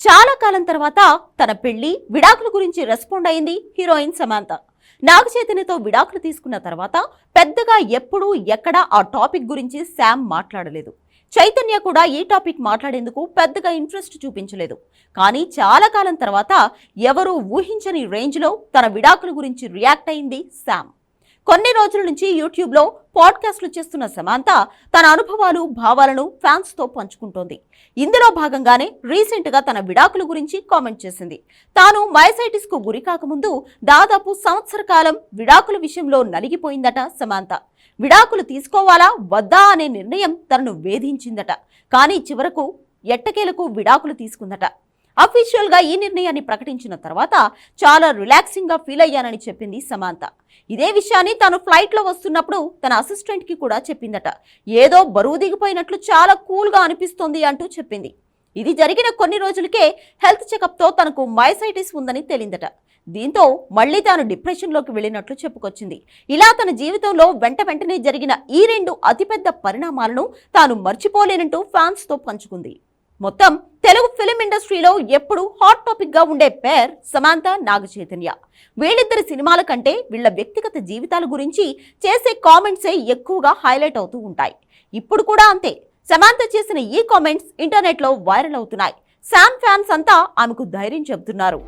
చాలా కాలం తర్వాత తన పెళ్ళి విడాకుల గురించి రెస్పాండ్ అయింది హీరోయిన్ సమాంత. నాగ చైతన్యతో విడాకులు తీసుకున్న తర్వాత పెద్దగా ఎప్పుడూ ఎక్కడా ఆ టాపిక్ గురించి శామ్ మాట్లాడలేదు. చైతన్య కూడా ఈ టాపిక్ మాట్లాడేందుకు పెద్దగా ఇంట్రెస్ట్ చూపించలేదు. కానీ చాలా కాలం తర్వాత ఎవరూ ఊహించని రేంజ్లో తన విడాకుల గురించి రియాక్ట్ అయింది శామ్. కొన్ని రోజుల నుంచి యూట్యూబ్లో పాడ్కాస్ట్లు చేస్తున్న సమాంత తన అనుభవాలు భావాలను ఫ్యాన్స్తో పంచుకుంటోంది. ఇందులో భాగంగానే రీసెంట్గా తన విడాకుల గురించి కామెంట్ చేసింది. తాను మైసైటిస్కు గురి కాకముందు దాదాపు సంవత్సర కాలం విడాకుల విషయంలో నలిగిపోయిందట సమాంత. విడాకులు తీసుకోవాలా వద్దా అనే నిర్ణయం తనను వేధించిందట. కానీ చివరకు ఎట్టకేలకు విడాకులు తీసుకుందట. అఫీషియల్గా ఈ నిర్ణయాన్ని ప్రకటించిన తర్వాత చాలా రిలాక్సింగ్గా ఫీల్ అయ్యానని చెప్పింది సమాంత. ఇదే విషయాన్ని తాను ఫ్లైట్లో వస్తున్నప్పుడు తన అసిస్టెంట్కి కూడా చెప్పిందట. ఏదో బరువు దిగిపోయినట్లు చాలా కూల్గా అనిపిస్తోంది అంటూ చెప్పింది. ఇది జరిగిన కొన్ని రోజులకే హెల్త్ చెకప్తో తనకు మైసైటిస్ ఉందని తేలిందట. దీంతో మళ్ళీ తాను డిప్రెషన్లోకి వెళ్ళినట్లు చెప్పుకొచ్చింది. ఇలా తన జీవితంలో వెంట వెంటనే జరిగిన ఈ రెండు అతిపెద్ద పరిణామాలను తాను మర్చిపోలేనంటూ ఫ్యాన్స్తో పంచుకుంది. మొత్తం తెలుగు ఫిలిం ఇండస్ట్రీలో ఎప్పుడు హాట్ టాపిక్గా ఉండే పేర్ సమాంత నాగ చైతన్య వీళ్ళిద్దరి సినిమాల కంటే వీళ్ళ వ్యక్తిగత జీవితాల గురించి చేసే కామెంట్సే ఎక్కువగా హైలైట్ అవుతూ ఉంటాయి. ఇప్పుడు కూడా అంతే. సమాంత చేసిన ఈ కామెంట్స్ ఇంటర్నెట్లో వైరల్ అవుతున్నాయి. శామ్ ఫ్యాన్స్ అంతా ఆమెకు ధైర్యం చెబుతున్నారు.